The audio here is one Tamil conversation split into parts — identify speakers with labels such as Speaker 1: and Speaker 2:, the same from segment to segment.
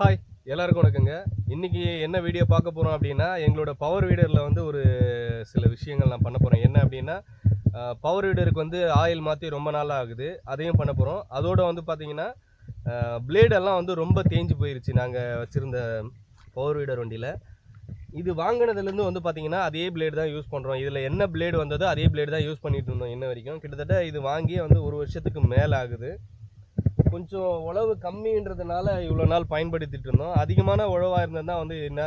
Speaker 1: ஹாய் எல்லாருக்கும் வணக்கங்க. இன்றைக்கி என்ன வீடியோ பார்க்க போகிறோம் அப்படின்னா எங்களோட பவர் வீடரில் வந்து ஒரு சில விஷயங்கள் நான் பண்ண போகிறேன் என்ன அப்படின்னா பவர் வீடருக்கு வந்து ஆயில் மாற்றி ரொம்ப நாள் ஆகுது. அதையும் பண்ண போகிறோம் அதோடு வந்து பார்த்தீங்கன்னா பிளேடெல்லாம் வந்து ரொம்ப தேஞ்சு போயிருச்சு. நாங்கள் வச்சுருந்த பவர் வீடர் வண்டியில். இது வாங்கினதுலேருந்து வந்து பார்த்திங்கன்னா அதே பிளேடு தான் யூஸ் பண்ணுறோம் இதில் என்ன பிளேடு வந்ததோ அதே பிளேடு தான் யூஸ் பண்ணிகிட்டு இருந்தோம் இன்ன வரைக்கும். கிட்டத்தட்ட இது வாங்கி வந்து ஒரு வருஷத்துக்கு மேலே ஆகுது. கொஞ்சம் உழவு கம்மின்றதுனால இவ்வளோ நாள் பயன்படுத்திட்டு இருந்தோம். அதிகமான உழவாக இருந்ததுனா வந்து என்ன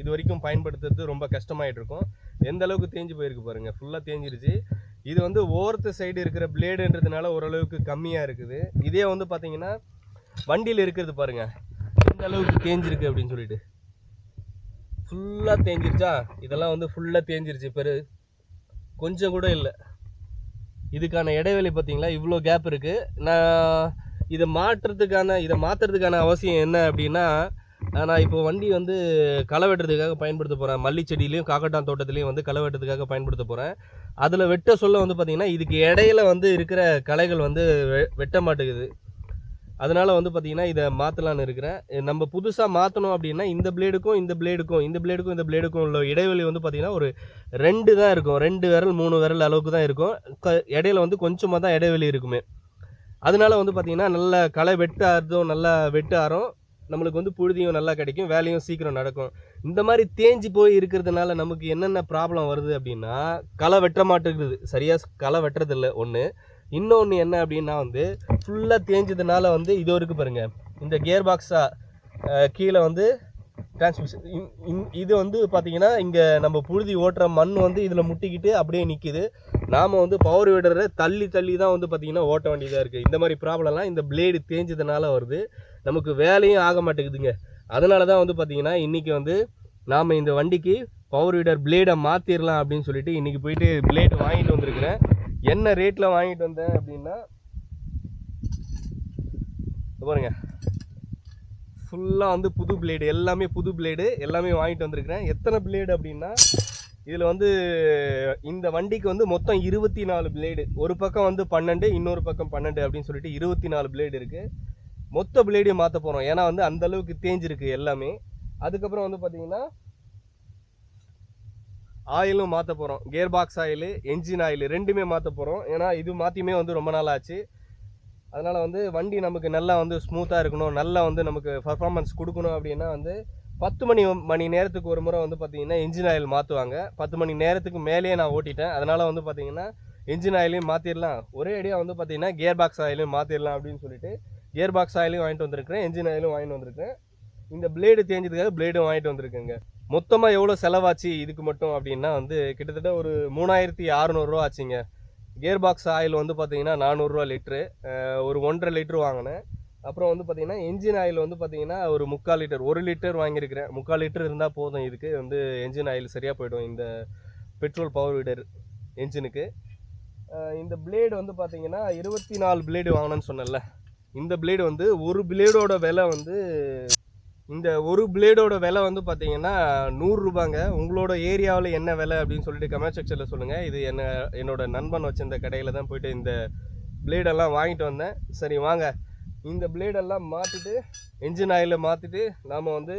Speaker 1: இது வரைக்கும் பயன்படுத்துறது ரொம்ப கஷ்டமாயிட்டு இருக்கும். எந்த அளவுக்கு தேஞ்சு போயிருக்கு பாருங்கள் ஃபுல்லாக தேஞ்சிருச்சு. இது வந்து ஓரத்து சைடு இருக்கிற பிளேடுன்றதுனால ஓரளவுக்கு கம்மியாக இருக்குது. இதே வந்து பார்த்தீங்கன்னா வண்டியில் இருக்கிறது பாருங்கள் எந்த அளவுக்கு தேஞ்சிருக்கு அப்படின்னு சொல்லிட்டு. ஃபுல்லாக தேஞ்சிருச்சா? இதெல்லாம் வந்து ஃபுல்லாக தேஞ்சிருச்சு. பெரு கொஞ்சம் கூட இல்லை. இதுக்கான இடைவெளி பார்த்தீங்களா இவ்வளோ கேப் இருக்குது நான் இதை மாற்றுறதுக்கான இதை மாற்றுறதுக்கான அவசியம் என்ன அப்படின்னா நான் இப்போ வண்டி வந்து களை வெட்டுறதுக்காக பயன்படுத்த போகிறேன் மல்லி செடியிலையும் காக்கட்டான் தோட்டத்துலையும் வந்து களை வெட்டுறதுக்காக பயன்படுத்த போகிறேன் அதில் வெட்ட சொல்ல வந்து பார்த்திங்கன்னா இதுக்கு இடையில வந்து இருக்கிற களைகள் வந்து வெ- வெட்ட மாட்டேங்குது. அதனால் வந்து பார்த்திங்கன்னா இதை மாற்றலான்னு இருக்கிறேன். நம்ம புதுசாக மாற்றணும் அப்படின்னா இந்த பிளேடுக்கும் இந்த பிளேடுக்கும் இந்த பிளேடுக்கும் இந்த பிளேடுக்கும் உள்ள இடைவெளி வந்து பார்த்திங்கன்னா ஒரு ரெண்டு தான் இருக்கும். ரெண்டு விரல் மூணு விரல் அளவுக்கு தான் இருக்கும். க- இடையில வந்து கொஞ்சமாக தான் இடைவெளி இருக்குமே. அதனால வந்து பார்த்திங்கன்னா நல்ல களை வெட்ட ஆறுதும் நல்லா வெட்டு ஆறும். நம்மளுக்கு வந்து புழுதியும் நல்லா கிடைக்கும் வேலையும் சீக்கிரம் நடக்கும். இந்த மாதிரி தேஞ்சு போய் இருக்கிறதுனால நமக்கு என்னென்ன ப்ராப்ளம் வருது அப்படின்னா களை வெட்ட மாட்டேங்குது. சரியாக களை வெட்டுறதில்ல. ஒன்று இன்னொன்று என்ன அப்படின்னா வந்து ஃபுல்லாக தேஞ்சதுனால வந்து இது இருக்குது பாருங்கள் இந்த கியர் பாக்ஸாக கீழே வந்து டிரான்ஸ்மிஷன் இது வந்து பார்த்தீங்கன்னா இங்கே நம்ம புழுதி ஓட்டுற மண் வந்து இதில் முட்டிக்கிட்டு அப்படியே நிற்கிது நாம் வந்து பவர் வீடரை தள்ளி தள்ளி தான் வந்து பார்த்திங்கன்னா ஓட்ட வேண்டியதாக இருக்குது இந்த மாதிரி ப்ராப்ளம்லாம் இந்த பிளேடு தேஞ்சதுனால வருது. நமக்கு வேலையும் ஆக மாட்டேங்குதுங்க. அதனால தான் வந்து பார்த்திங்கன்னா இன்றைக்கி வந்து நாம் இந்த வண்டிக்கு பவர் வீடர் பிளேடை மாற்றிடலாம் அப்படின்னு சொல்லிட்டு இன்றைக்கி போயிட்டு பிளேடு வாங்கிட்டு வந்திருக்கிறேன். என்ன ரேட்டில் வாங்கிட்டு வந்தேன் அப்படின்னா இங்க பாருங்க. ஃபுல்லாக வந்து புது பிளேடு எல்லாமே புது பிளேடு எல்லாமே வாங்கிட்டு வந்திருக்கிறேன். எத்தனை பிளேடு அப்படின்னா இதில் வந்து இந்த வண்டிக்கு வந்து மொத்தம் இருபத்தி நாலு பிளேடு ஒரு பக்கம் வந்து பன்னெண்டு இன்னொரு பக்கம் பன்னெண்டு அப்படின்னு சொல்லிட்டு இருபத்தி நாலு பிளேடு இருக்குது மொத்த பிளேடையும் மாற்ற போகிறோம் ஏன்னா வந்து அந்த அளவுக்கு தேஞ்சிருக்கு எல்லாமே. அதுக்கப்புறம் வந்து பார்த்தீங்கன்னா ஆயிலும் மாற்ற போகிறோம் gear box oil engine oil ரெண்டுமே மாற்ற போகிறோம் ஏன்னா இது மாற்றியுமே வந்து ரொம்ப நாள் ஆச்சு. அதனால் வந்து வண்டி நமக்கு நல்லா வந்து ஸ்மூத்தாக இருக்கணும். நல்லா வந்து நமக்கு பர்ஃபார்மன்ஸ் கொடுக்கணும் அப்படின்னா வந்து பத்து மணி மணி நேரத்துக்கு ஒரு முறை வந்து பார்த்திங்கன்னா இன்ஜின் ஆயில் மாற்றுவாங்க பத்து மணி நேரத்துக்கு மேலேயே நான் ஓட்டிட்டேன். அதனால் வந்து பார்த்திங்கன்னா இன்ஜின் ஆயிலையும் மாற்றிடலாம் ஒரே அடியாக வந்து பார்த்தீங்கன்னா கியர் பாக்ஸ் ஆயிலையும் மாற்றிடலாம் அப்படின்னு சொல்லிட்டு கியர் பாக்ஸ் ஆயிலையும் வாங்கிட்டு வந்திருக்கிறேன். இன்ஜின் ஆயிலும் வாங்கிட்டு வந்திருக்கேன் இந்த பிளேடு தேஞ்சதுக்காக பிளேடும் வாங்கிட்டு வந்திருக்கேங்க. மொத்தமாக எவ்வளோ செலவாச்சு இதுக்கு மட்டும் அப்படின்னா வந்து கிட்டத்தட்ட ஒரு மூணாயிரத்தி அறநூறுரூவா ஆச்சுங்க. கியர் பாக்ஸ் ஆயில் வந்து பார்த்தீங்கன்னா நானூறுரூவா லிட்ரு ஒரு ஒன்றரை லிட்ரு வாங்கினேன். அப்புறம் வந்து பார்த்தீங்கன்னா என்ஜின் ஆயில் வந்து பார்த்தீங்கன்னா ஒரு முக்கால் லிட்டர் ஒரு லிட்டர் வாங்கியிருக்கிறேன். முக்கால் லிட்டர் இருந்தால் போதும் இதுக்கு வந்து என்ஜின் ஆயில் சரியாக போயிடும் இந்த பெட்ரோல் பவர் வீடர் என்ஜினுக்கு. இந்த பிளேடு வந்து பார்த்தீங்கன்னா இருபத்தி நாலு பிளேடு வாங்கினேன்னு சொன்னேன்ல. இந்த பிளேடு வந்து ஒரு பிளேடோட விலை வந்து இந்த ஒரு பிளேடோட விலை வந்து பார்த்தீங்கன்னா நூறுரூபாங்க உங்களோட ஏரியாவில் என்ன விலை அப்படின்னு சொல்லிட்டு கமெண்ட் செக்ஷனில் சொல்லுங்கள் இது என்ன என்னோட நண்பன் வச்சிருந்த கடையில் தான் போயிட்டு இந்த பிளேடெல்லாம் வாங்கிட்டு வந்தேன். சரி வாங்க. இந்த பிளேடெல்லாம் மாற்றிட்டு என்ஜின் ஆயிலில் மாற்றிட்டு நாம் வந்து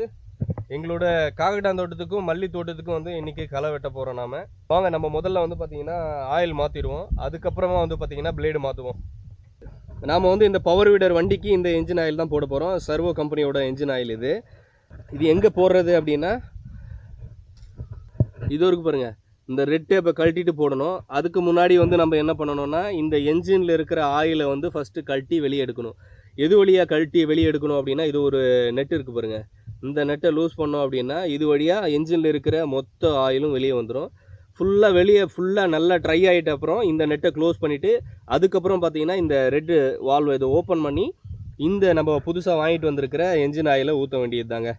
Speaker 1: எங்களோட காகட்டான் தோட்டத்துக்கும் மல்லி தோட்டத்துக்கும் வந்து இன்றைக்கி களை வெட்ட போகிறோம் நாம. வாங்க நம்ம முதல்ல வந்து பார்த்திங்கன்னா ஆயில் மாற்றிடுவோம் அதுக்கப்புறமா வந்து பார்த்திங்கன்னா பிளேடு மாற்றுவோம் நாம் வந்து இந்த பவர் வீடர் வண்டிக்கு இந்த என்ஜின் ஆயில் தான் போட போகிறோம் சர்வோ கம்பெனியோட என்ஜின் ஆயில் இது. இது எங்கே போடுறது அப்படின்னா இது இருக்கு பாருங்க. இந்த ரெட் டேப்பை கழட்டிட்டு போடணும். அதுக்கு முன்னாடி வந்து நம்ம என்ன பண்ணணும்னா இந்த என்ஜினில் இருக்கிற ஆயிலை வந்து ஃபஸ்ட்டு கழட்டி வெளியே எடுக்கணும். எது வழியாக கழட்டி வெளியே எடுக்கணும் அப்படின்னா இது ஒரு நெட் இருக்குது பாருங்கள் இந்த நெட்டை லூஸ் பண்ணோம் அப்படின்னா இது வழியாக என்ஜினில் இருக்கிற மொத்த ஆயிலும் வெளியே வந்துடும் ஃபுல்லாக வெளியே ஃபுல்லாக நல்லா ட்ரை ஆகிட்ட அப்புறம் இந்த நெட்டை க்ளோஸ் பண்ணிவிட்டு அதுக்கப்புறம் பார்த்தீங்கன்னா இந்த ரெட்டு வால்வ் இதை ஓப்பன் பண்ணி இந்த நம்ம புதுசாக வாங்கிட்டு வந்திருக்கிற என்ஜின் ஆயிலை ஊற்ற வேண்டியது தாங்க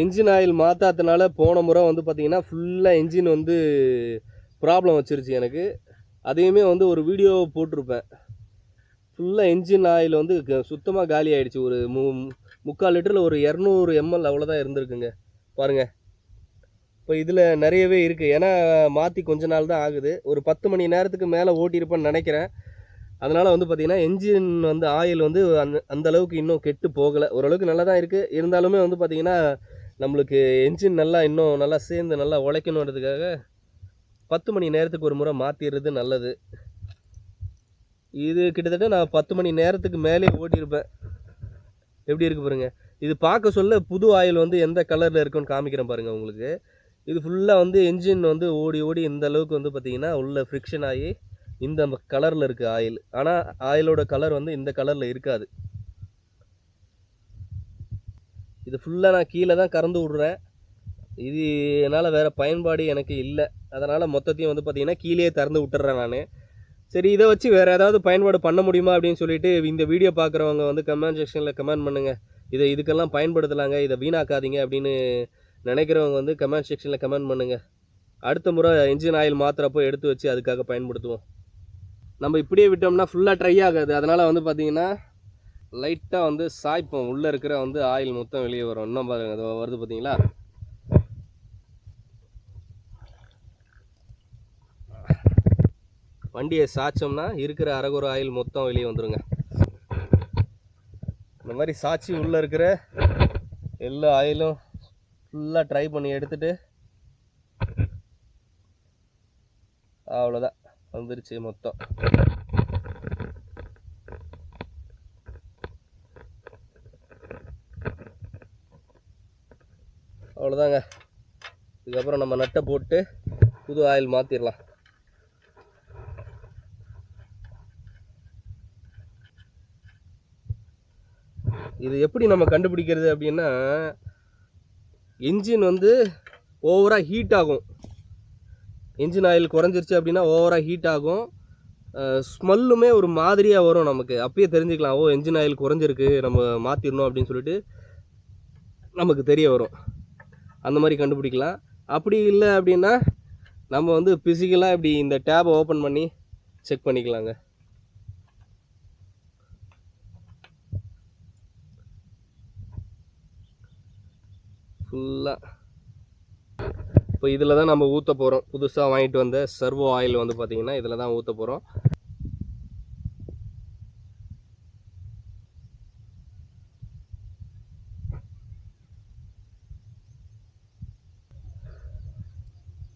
Speaker 1: என்ஜின் ஆயில் மாற்றாதனால போன முறை வந்து பார்த்திங்கன்னா ஃபுல்லாக என்ஜின் வந்து ப்ராப்ளம் வச்சிருச்சு எனக்கு. அதையுமே வந்து ஒரு வீடியோ போட்டிருப்பேன். ஃபுல்லாக என்ஜின் ஆயில் வந்து சுத்தமாக காலி ஆகிடுச்சு ஒரு மு முக்கால் லிட்டரில் ஒரு இரநூறு எம்எல் அவ்வளோதான் இருந்திருக்குங்க. பாருங்கள் இப்போ இதில் நிறையவே இருக்குது ஏன்னா மாற்றி கொஞ்ச நாள் தான் ஆகுது. ஒரு பத்து மணி நேரத்துக்கு மேலே ஓட்டியிருப்பேன்னு நினைக்கிறேன். அதனால் வந்து பார்த்திங்கன்னா என்ஜின் வந்து ஆயில் வந்து அந்த அந்த அளவுக்கு இன்னும் கெட்டு போகலை. ஓரளவுக்கு நல்லா தான் இருக்குது இருந்தாலுமே வந்து பார்த்திங்கன்னா நம்மளுக்கு என்ஜின் நல்லா இன்னும் நல்லா சேர்ந்து நல்லா உழைக்கணுன்றதுக்காக பத்து மணி நேரத்துக்கு ஒரு முறை மாற்றிடுறது நல்லது. இது கிட்டத்தட்ட நான் பத்து மணி நேரத்துக்கு மேலே ஓட்டியிருப்பேன். எப்படி இருக்குது பாருங்கள் இது பார்க்க சொல்ல புது ஆயில் வந்து எந்த கலரில் இருக்குன்னு காமிக்கிறேன் பாருங்கள் உங்களுக்கு. இது ஃபுல்லாக வந்து என்ஜின் வந்து ஓடி ஓடி இந்த அளவுக்கு வந்து பார்த்திங்கன்னா உள்ள ஃப்ரிக்ஷன் ஆகி இந்த கலரில் இருக்குது ஆயில் ஆனால் ஆயிலோட கலர் வந்து இந்த கலரில் இருக்காது. இது ஃபுல்லாக நான் கீழே தான் கறந்து விட்றேன். இது என்னால் வேறு பயன்பாடு எனக்கு இல்லை. அதனால் மொத்தத்தையும் வந்து பார்த்திங்கன்னா கீழே திறந்து விட்டுறேன் நான். சரி இதை வச்சு வேறு ஏதாவது பயன்பாடு பண்ண முடியுமா அப்படின்னு சொல்லிட்டு இந்த வீடியோ பார்க்குறவங்க வந்து கமெண்ட் செக்ஷனில் கமெண்ட் பண்ணுங்கள் இதை இதுக்கெல்லாம் பயன்படுத்தலாங்க. இதை வீணாக்காதீங்க அப்படின்னு நினைக்கிறவங்க வந்து கமெண்ட் செக்ஷனில் கமெண்ட் பண்ணுங்கள் அடுத்த முறை இன்ஜின் ஆயில் மாத்திரப்போ எடுத்து வச்சு அதுக்காக பயன்படுத்துவோம். நம்ம இப்படியே விட்டோம்னா ஃபுல்லாக ட்ரை ஆகாது. அதனால் வந்து பார்த்திங்கன்னா லைட்டாக வந்து சாய்ப்போம். உள்ளே இருக்கிற வந்து ஆயில் மொத்தம் வெளியே வரும். இன்னும் பாருங்க அது வருது பார்த்தீங்களா வண்டியை சாய்ச்சோம்னா இருக்கிற அரகுற ஆயில் மொத்தம் வெளியே வந்துருங்க. மாதிரி சாட்சி உள்ளே இருக்கிற எல்லா ஆயிலும் ஃபுல்லாக ட்ரை பண்ணி எடுத்துட்டு அவ்வளோதான் வந்துருச்சு மொத்தம். அவ்வளோதாங்க இதுக்கப்புறம் நம்ம நட்டை போட்டு புது ஆயில் மாற்றிடலாம் இது எப்படி நம்ம கண்டுபிடிக்கிறது அப்படின்னா இன்ஜின் வந்து ஓவராக ஹீட் ஆகும். இன்ஜின் ஆயில் குறைஞ்சிருச்சு அப்படின்னா ஓவராக ஹீட் ஆகும். ஸ்மெல்லுமே ஒரு மாதிரியாக வரும் நமக்கு. அப்பயே தெரிஞ்சுக்கலாம் ஓ இன்ஜின் ஆயில் குறைஞ்சிருக்கு நம்ம மாற்றிடணும் அப்படின்னு சொல்லிட்டு நமக்கு தெரிய வரும். அந்த மாதிரி கண்டுபிடிக்கலாம். அப்படி இல்லை அப்படின்னா நம்ம வந்து ஃபிசிக்கலாக இப்படி இந்த டேபை ஓப்பன் பண்ணி செக் பண்ணிக்கலாங்க. ஃபுல்லாக இப்போ இதில் தான் நம்ம ஊற்ற போகிறோம் புதுசாக வாங்கிட்டு வந்த சர்வோ ஆயில் வந்து பார்த்திங்கன்னா இதில் தான் ஊற்ற போகிறோம்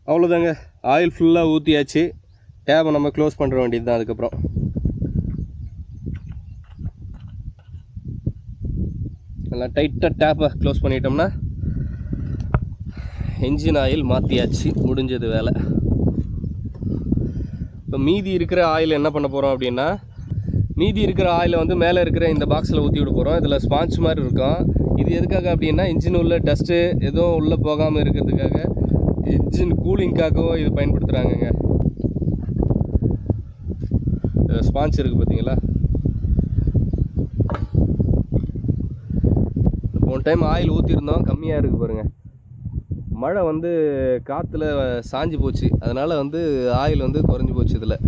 Speaker 1: அவ்வளோதாங்க ஆயில் ஃபுல்லாக ஊற்றியாச்சு டேபை நம்ம க்ளோஸ் பண்ணுற வேண்டியது தான் அதுக்கப்புறம். நல்லா டைட்டாக டேப்பை க்ளோஸ் பண்ணிட்டோம்னா என்ஜின் ஆயில் மாற்றியாச்சு முடிஞ்சது வேலை. இப்போ மீதி இருக்கிற ஆயில் என்ன பண்ண போகிறோம் அப்படின்னா மீதி இருக்கிற ஆயிலை வந்து மேலே இருக்கிற இந்த பாக்ஸில் ஊற்றி விட போகிறோம் இதில் ஸ்பாஞ்ச் மாதிரி இருக்கும். இது எதுக்காக அப்படின்னா இன்ஜின் உள்ள டஸ்ட்டு எதுவும் உள்ளே போகாமல் இருக்கிறதுக்காக இன்ஜின் கூலிங்காகவும் இது பயன்படுத்துகிறாங்கங்க ஸ்பாஞ்ச் இருக்குது பார்த்தீங்களா போன டைம் ஆயில் ஊற்றிருந்தோம் கம்மியாக இருக்குது பாருங்கள் மழை வந்து காற்றுல சாஞ்சு போச்சு. அதனால் வந்து ஆயில் வந்து குறைஞ்சி போச்சு இதில்.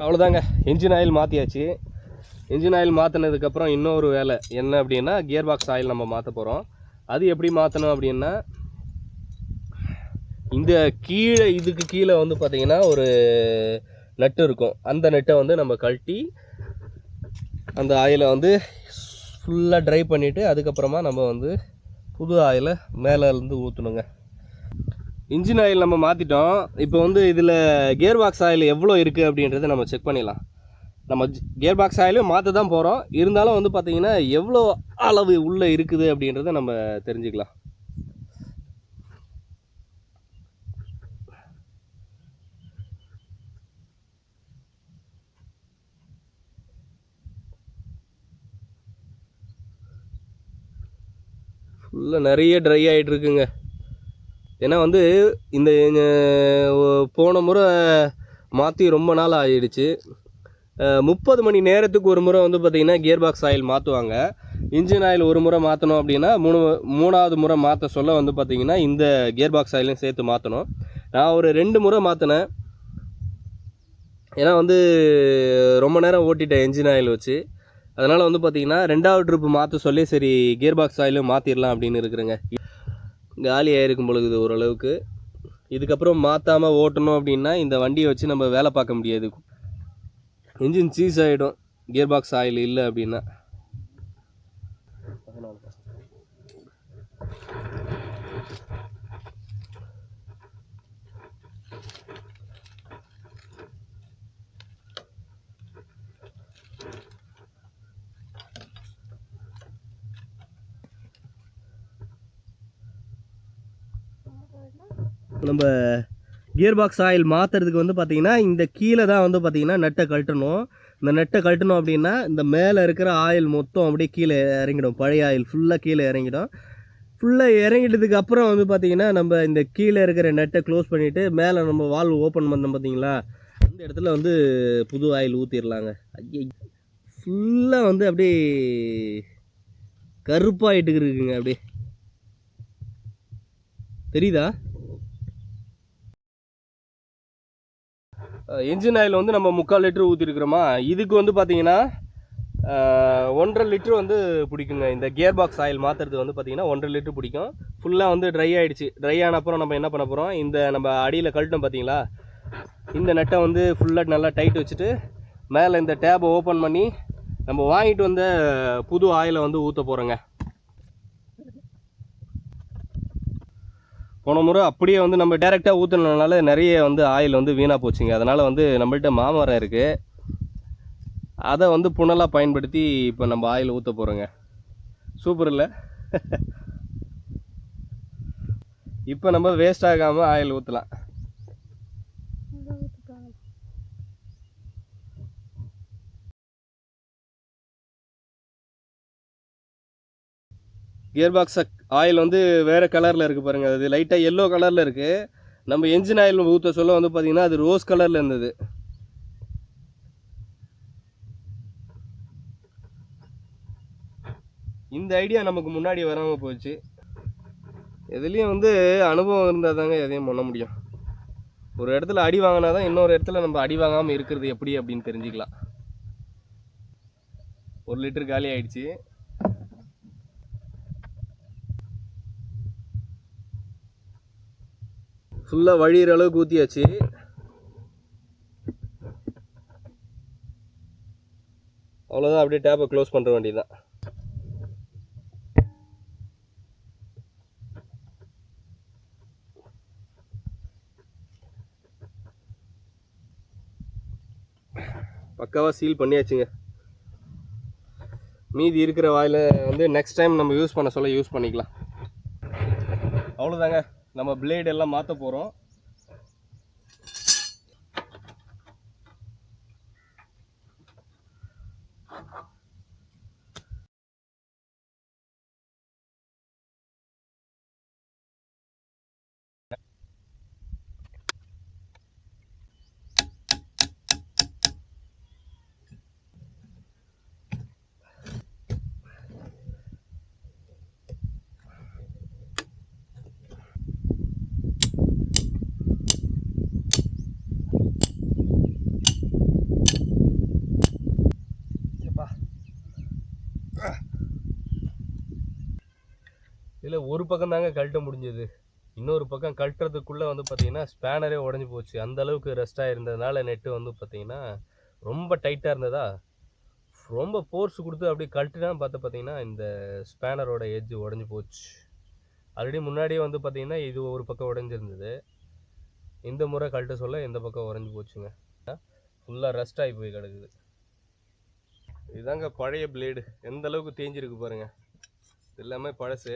Speaker 1: அவ்வளோதாங்க இன்ஜின் ஆயில் மாற்றியாச்சு இன்ஜின் ஆயில் மாற்றினதுக்கப்புறம் இன்னொரு வேலை என்ன அப்படின்னா கியர் பாக்ஸ் ஆயில் நம்ம மாற்ற போகிறோம் அது எப்படி மாற்றணும் அப்படின்னா இந்த கீழே இதுக்கு கீழே வந்து பார்த்திங்கன்னா ஒரு நட்டு இருக்கும். அந்த நட்டை வந்து நம்ம கழட்டி அந்த ஆயிலை வந்து ஃபுல்லாக ட்ரை பண்ணிவிட்டு அதுக்கப்புறமா நம்ம வந்து புது ஆயிலை மேலேருந்து ஊற்றணுங்க இன்ஜின் ஆயில் நம்ம மாற்றிட்டோம் இப்போ வந்து இதில் கியர் பாக்ஸ் ஆயில் எவ்வளோ இருக்குது அப்படின்றத நம்ம செக் பண்ணிடலாம். நம்ம கியர் பாக்ஸ் ஆயிலும் மாற்ற தான் போகிறோம் இருந்தாலும் வந்து பார்த்திங்கன்னா எவ்வளோ அளவு உள்ளே இருக்குது அப்படின்றத நம்ம தெரிஞ்சுக்கலாம். ஃபுல்லாக நிறைய ட்ரை ஆகிட்டு இருக்குங்க ஏன்னா வந்து இந்த போன முறை மாற்றி ரொம்ப நாள் ஆகிடுச்சு முப்பது மணி நேரத்துக்கு ஒரு முறை வந்து பார்த்திங்கன்னா கியர் பாக்ஸ் ஆயில் மாற்றுவாங்க இன்ஜின் ஆயில் ஒரு முறை மாற்றணும் அப்படின்னா மூணு மூணாவது முறை மாற்ற சொல்ல வந்து பார்த்திங்கன்னா இந்த கியர் பாக்ஸ் ஆயிலையும் சேர்த்து மாற்றணும் நான் ஒரு ரெண்டு முறை மாற்றினேன் ஏன்னா வந்து ரொம்ப நேரம் ஓட்டிட்டேன் இன்ஜின் ஆயில் வச்சு. அதனால் வந்து பார்த்தீங்கன்னா ரெண்டாவது ட்ரிப்பு மாற்ற சொல்லி சரி கியர் பாக்ஸ் ஆயிலும் மாற்றிடலாம் அப்படின்னு இருக்கிறேங்க. காலியாக இருக்கும் பொழுது ஓரளவுக்கு. இதுக்கப்புறம் மாற்றாமல் ஓட்டணும் அப்படின்னா இந்த வண்டியை வச்சு நம்ம வேலை பார்க்க முடியாது. இன்ஜின் சீஸ் ஆகிடும் கியர் பாக்ஸ் ஆயில் இல்லை அப்படின்னா. நம்ம கியர் பாக்ஸ் ஆயில் மாற்றுறதுக்கு வந்து பார்த்தீங்கன்னா இந்த கீழே தான் வந்து பார்த்தீங்கன்னா நெட்டை கழட்டணும். இந்த நெட்டை கழட்டணும் அப்படின்னா இந்த மேலே இருக்கிற ஆயில் மொத்தம் அப்படியே கீழே இறங்கிடும். பழைய ஆயில் ஃபுல்லாக கீழே இறங்கிடும். ஃபுல்லாக இறங்கிட்டதுக்கு அப்புறம் வந்து பார்த்தீங்கன்னா நம்ம இந்த கீழே இருக்கிற நெட்டை க்ளோஸ் பண்ணிவிட்டு மேலே நம்ம வால்வ் ஓப்பன் பண்ணோம் பார்த்தீங்களா அந்த இடத்துல வந்து புது ஆயில் ஊற்றிடலாங்க ஃபுல்லாக வந்து அப்படியே கருப்பாயிட்டு இருக்குங்க அப்படியே. தெரியுதா? இன்ஜின் ஆயில் வந்து நம்ம முக்கால் லிட்டர் ஊற்றிருக்கிறோமா இதுக்கு வந்து பார்த்தீங்கன்னா ஒன்றரை லிட்ரு வந்து பிடிக்குங்க. இந்த கியர் பாக்ஸ் ஆயில் மாற்றுறது வந்து பார்த்தீங்கன்னா ஒன்றரை லிட்ரு பிடிக்கும். ஃபுல்லாக வந்து ட்ரை ஆகிடுச்சு ட்ரை ஆன அப்புறம் நம்ம என்ன பண்ண போகிறோம் இந்த நம்ம அடியில் கழட்டோம் பார்த்தீங்களா இந்த நெட்டை வந்து ஃபுல்லாக நல்லா டைட் வச்சுட்டு மேலே இந்த டேப்பை ஓப்பன் பண்ணி நம்ம வாங்கிட்டு வந்த புது ஆயிலை வந்து ஊற்ற போகிறோங்க போன முறை அப்படியே வந்து நம்ம டேரெக்டாக ஊற்றுனதுனால நிறைய வந்து ஆயில் வந்து வீணாக போச்சுங்க. அதனால் வந்து நம்மள்ட்ட மாமரம் இருக்குது அதை வந்து புனலாக பயன்படுத்தி இப்போ நம்ம ஆயில் ஊற்ற போகிறோங்க சூப்பர் இல்லை? இப்போ நம்ம வேஸ்ட் ஆகாமல் ஆயில் ஊற்றலாம் கியர் பாக்ஸ் ஆயில் வந்து வேறு கலரில் இருக்குது பாருங்கள் அது லைட்டாக எல்லோ கலரில் இருக்குது நம்ம என்ஜின் ஆயில் ஊற்ற சொல்ல வந்து பார்த்திங்கன்னா அது ரோஸ் கலரில் இருந்தது. இந்த ஐடியா நமக்கு முன்னாடி வராமல் போச்சு. எதுலேயும் வந்து அனுபவம் இருந்தால் தாங்க எதையும் பண்ண முடியும். ஒரு இடத்துல அடி வாங்கினா தான் இன்னொரு இடத்துல நம்ம அடி வாங்காமல் இருக்கிறது எப்படி அப்படின்னு தெரிஞ்சுக்கலாம். ஒரு லிட்டர் காலி ஆயிடுச்சு. ஃபுல்லாக வழியிற அளவுக்கு ஊற்றியாச்சு அவ்வளோதான் அப்படியே டேப்பை க்ளோஸ் பண்ணுற வேண்டியதுதான். பக்காவாக சீல் பண்ணியாச்சுங்க. மீதி இருக்கிற வாயில் வந்து நெக்ஸ்ட் டைம் நம்ம யூஸ் பண்ண சொல்ல யூஸ் பண்ணிக்கலாம். அவ்வளோதாங்க நம்ம பிளேடு எல்லாம் மாற்ற போகிறோம் இதில் ஒரு பக்கம் தாங்க கழட்ட முடிஞ்சது. இன்னொரு பக்கம் கழட்டுறதுக்குள்ளே வந்து பார்த்தீங்கன்னா ஸ்பேனரே உடஞ்சி போச்சு. அந்த அளவுக்கு ரெஸ்ட்டாக இருந்ததுனால நெட்டு வந்து பார்த்தீங்கன்னா ரொம்ப டைட்டாக இருந்ததா? ரொம்ப ஃபோர்ஸ் கொடுத்து அப்படியே கழட்டுனா பார்த்து பார்த்தீங்கன்னா இந்த ஸ்பேனரோட எட்ஜ் உடஞ்சி போச்சு. ஆல்ரெடி முன்னாடியே வந்து பார்த்தீங்கன்னா இது ஒரு பக்கம் உடஞ்சிருந்தது. இந்த முறை கழட்ட சொல்ல இந்த பக்கம் உடஞ்சி போச்சுங்க. ஃபுல்லாக ரஸ்ட் ஆகி போய் கிடக்குது. இதுதாங்க பழைய பிளேடு எந்த அளவுக்கு தேஞ்சிருக்கு பாருங்கள் இது எல்லாமே பழசு.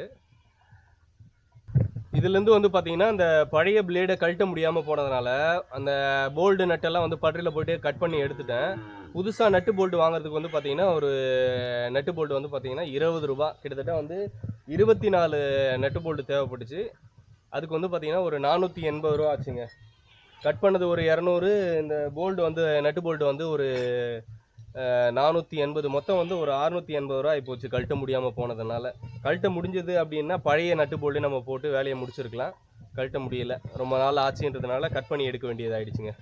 Speaker 1: இதுலேருந்து வந்து பார்த்தீங்கன்னா இந்த பழைய பிளேடை கழட்ட முடியாமல் போனதுனால அந்த போல்டு நட்டெல்லாம் வந்து பட்டறையில் போயிட்டு கட் பண்ணி எடுத்துட்டேன். புதுசாக நட்டு போல்ட்டு வாங்குறதுக்கு வந்து பார்த்தீங்கன்னா ஒரு நட்டு போல்ட்டு வந்து பார்த்தீங்கன்னா இருபது ரூபா. கிட்டத்தட்ட வந்து இருபத்தி நாலு நட்டு போல்ட்டு தேவைப்பட்டுச்சு அதுக்கு வந்து பார்த்தீங்கன்னா ஒரு நானூற்றி எண்பது ரூபா ஆச்சுங்க. கட் பண்ணது ஒரு இரநூறு. இந்த போல்டு வந்து நட்டு போல்ட்டு வந்து ஒரு நானூற்றி எண்பது. மொத்தம் வந்து ஒரு அறுநூற்றி எண்பது ரூபா போச்சு கழட்ட முடியாமல் போனதுனால. கழட்ட முடிஞ்சது அப்படின்னா பழைய நட்டு போல்ட்டு நம்ம போட்டு வேலையை முடிச்சிருக்கலாம். கழட்ட முடியல. ரொம்ப நாள் ஆச்சுன்றதுனால கட் பண்ணி எடுக்க வேண்டியதாகிடுச்சுங்க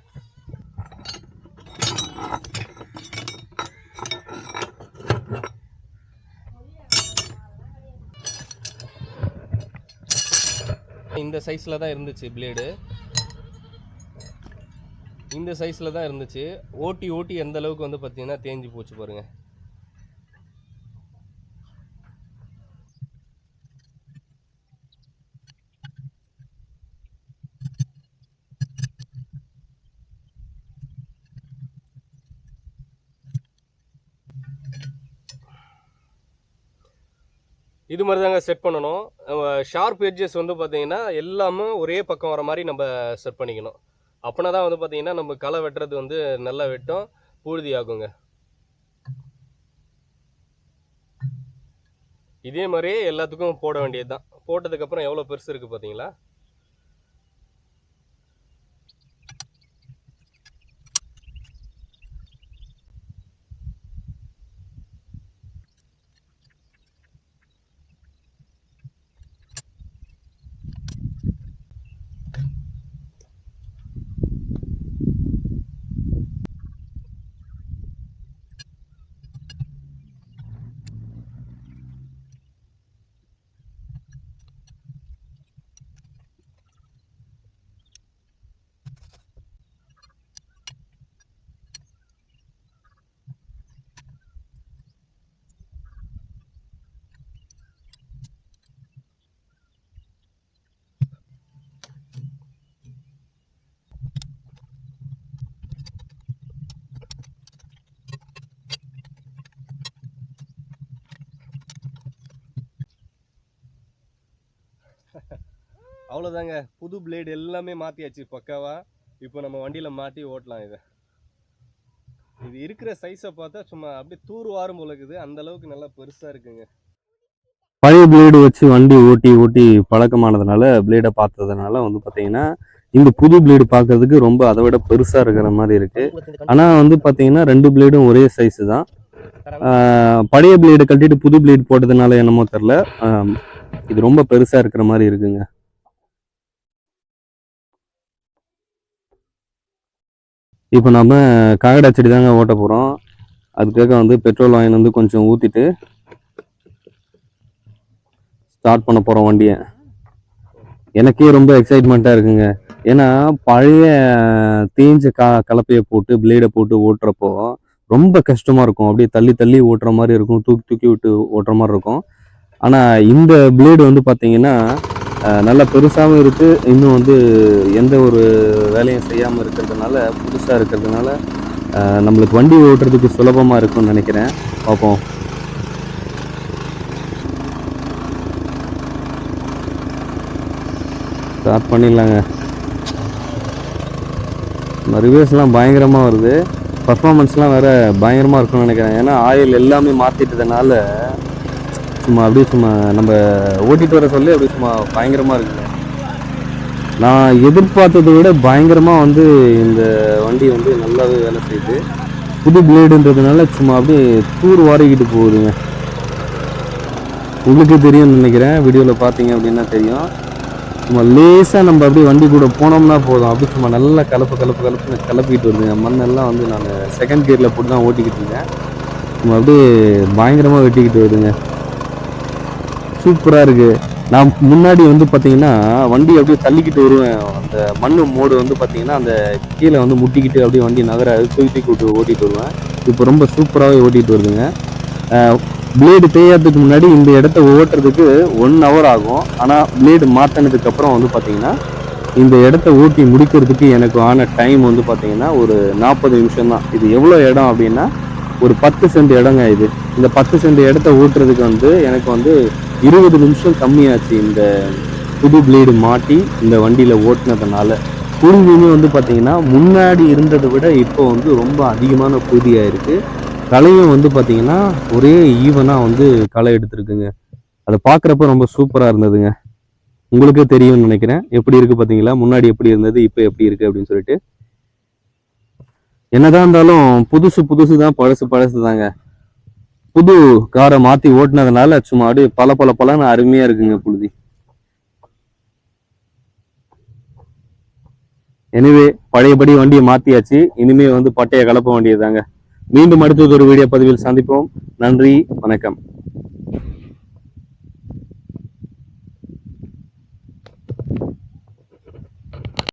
Speaker 1: இந்த சைஸில் தான் இருந்துச்சு பிளேடு. இந்த சைஸில் தான் இருந்துச்சு. ஓட்டி ஓட்டி எந்த அளவுக்கு வந்து பார்த்தீங்கன்னா தேஞ்சு போச்சு பாருங்க. இது மாதிரி தாங்க செட் பண்ணணும். ஷார்ப் எட்ஜஸ் வந்து பார்த்தீங்கன்னா எல்லாமே ஒரே பக்கம் வர மாதிரி நம்ம செட் பண்ணிக்கணும். அப்படின்னா தான் வந்து பார்த்தீங்கன்னா நம்ம களை வெட்டுறது வந்து நல்லா வெட்டும் பூர்த்தி ஆகுங்க இதே மாதிரியே எல்லாத்துக்கும் போட வேண்டியது தான் போட்டதுக்கப்புறம் எவ்வளோ பெருசு இருக்குது பார்த்தீங்களா அவ்வளோதாங்க புது பிளேடு எல்லாமே மாற்றியாச்சு பக்காவாக இப்போ நம்ம வண்டியில் மாட்டி ஓட்டலாம் இதை. இது இருக்கிற சைஸை பார்த்தா சும்மா அப்படியே தூர் வாரம் போலக்குது அந்த அளவுக்கு நல்லா பெருசாக இருக்குங்க.
Speaker 2: பழைய பிளேடு வச்சு வண்டி ஓட்டி ஓட்டி பழக்கமானதுனால பிளேடை பார்த்ததுனால வந்து பார்த்தீங்கன்னா இந்த புது பிளேடு பார்க்கறதுக்கு ரொம்ப அதை விட பெருசாக இருக்கிற மாதிரி இருக்கு. ஆனால் வந்து பார்த்தீங்கன்னா ரெண்டு பிளேடும் ஒரே சைஸு தான். பழைய பிளேடு கட்டிட்டு புது பிளேடு போட்டதுனால என்னமோ தெரில இது ரொம்ப பெருசாக இருக்கிற மாதிரி இருக்குங்க. இப்போ நம்ம காகடா செடி தாங்க ஓட்ட போகிறோம் அதுக்காக வந்து பெட்ரோல் வாங்கி வந்து கொஞ்சம் ஊற்றிட்டு ஸ்டார்ட் பண்ண போகிறோம் வண்டியை. எனக்கே ரொம்ப எக்ஸைட்மெண்ட்டாக இருக்குங்க. ஏன்னா பழைய தேஞ்ச கா கலப்பையை போட்டு பிளேடை போட்டு ஓட்டுறப்போ ரொம்ப கஷ்டமாக இருக்கும். அப்படியே தள்ளி தள்ளி ஓட்டுற மாதிரி இருக்கும். தூக்கி தூக்கி விட்டு ஓட்டுற மாதிரி இருக்கும். ஆனால் இந்த பிளேடு வந்து பார்த்தீங்கன்னா நல்லா பெருசாகவும் இருக்குது இன்னும் வந்து எந்த ஒரு வேலையும் செய்யாமல் இருக்கிறதுனால புதுசாக இருக்கிறதுனால நம்மளுக்கு வண்டி ஓட்டுறதுக்கு சுலபமாக இருக்கும்னு நினைக்கிறேன். பார்ப்போம். ஸ்டார்ட் பண்ணிடலாங்க. ரிவ்யூஸ்லாம் பயங்கரமாக வருது. பர்ஃபார்மன்ஸ்லாம் வேறு பயங்கரமாக இருக்கும்னு நினைக்கிறேன். ஏன்னா ஆயில் எல்லாமே மாற்றிட்டதுனால சும்மா அப்படியே சும்மா நம்ம ஓட்டிட்டு வர சொல்லி அப்படியே சும்மா பயங்கரமாக இருக்குங்க. நான் எதிர்பார்த்ததை விட பயங்கரமாக வந்து இந்த வண்டி வந்து நல்லாவே வேலை செய்யுது. புது பிளேடுன்றதுனால சும்மா அப்படியே தூர் வாரிக்கிட்டு போகுதுங்க. உங்களுக்கு தெரியும்னு நினைக்கிறேன். வீடியோவில் பார்த்தீங்க அப்படின்னா தெரியும். சும்மா லேசாக நம்ம அப்படியே வண்டி கூட போனோம்னா போதும். அப்படியே சும்மா நல்லா கலப்பு கலப்பு கலப்புன்னு கலப்பிக்கிட்டு வருதுங்க. மண்ணெல்லாம் வந்து நான் செகண்ட் கியரில் போட்டு தான் ஓட்டிக்கிட்டு இருந்தேன் சும்மா அப்படியே பயங்கரமாக வெட்டிக்கிட்டு வருதுங்க. சூப்பராக இருக்குது நான் முன்னாடி வந்து பார்த்தீங்கன்னா வண்டி அப்படியே தள்ளிக்கிட்டு வருவேன். அந்த மண்ணு மோடு வந்து பார்த்தீங்கன்னா அந்த கீழே வந்து முட்டிக்கிட்டு அப்படியே வண்டி நகர தூக்கி தூக்கி விட்டு ஓட்டிகிட்டு வருவேன். இப்போ ரொம்ப சூப்பராகவே ஓட்டிகிட்டு வருதுங்க. பிளேடு தேயறதுக்கு முன்னாடி இந்த இடத்த ஓட்டுறதுக்கு ஒன் ஹவர் ஆகும். ஆனால் பிளேடு மாற்றினதுக்கப்புறம் வந்து பார்த்தீங்கன்னா இந்த இடத்த ஓட்டி முடிக்கிறதுக்கு எனக்கு ஆன டைம் வந்து பார்த்தீங்கன்னா ஒரு நாற்பது நிமிஷம் தான். இது எவ்வளோ இடம் அப்படின்னா ஒரு பத்து சென்ட் இடங்க இது. இந்த பத்து சென்ட் இடத்த ஓட்டுறதுக்கு வந்து எனக்கு வந்து இருபது நிமிஷம் கம்மியாச்சு இந்த புது பிளேடு மாட்டி இந்த வண்டியில் ஓட்டினதுனால. குருவியுமே வந்து பார்த்தீங்கன்னா முன்னாடி இருந்ததை விட இப்போ வந்து ரொம்ப அதிகமான குருதியாக இருக்குது களையும் வந்து பார்த்தீங்கன்னா ஒரே ஈவனாக வந்து களை எடுத்துருக்குங்க. அதை பார்க்குறப்ப ரொம்ப சூப்பராக இருந்ததுங்க. உங்களுக்கே தெரியும்னு நினைக்கிறேன். எப்படி இருக்குது பார்த்தீங்களா முன்னாடி எப்படி இருந்தது? இப்போ எப்படி இருக்குது அப்படின்னு சொல்லிட்டு. என்னதான் இருந்தாலும் புதுசு புதுசு தான் பழசு பழசு தாங்க புது காரை மாத்தி ஓட்டினதுனால சும்மா அப்படியே பல பல பலன்னு அருமையா இருக்குங்க புழுதி. எனவே பழையபடி வண்டியை மாத்தியாச்சு. இனிமே வந்து பட்டையை கலப்ப வேண்டியதுதாங்க. மீண்டும் அடுத்தது ஒரு வீடியோ பதிவில் சந்திப்போம். நன்றி வணக்கம்.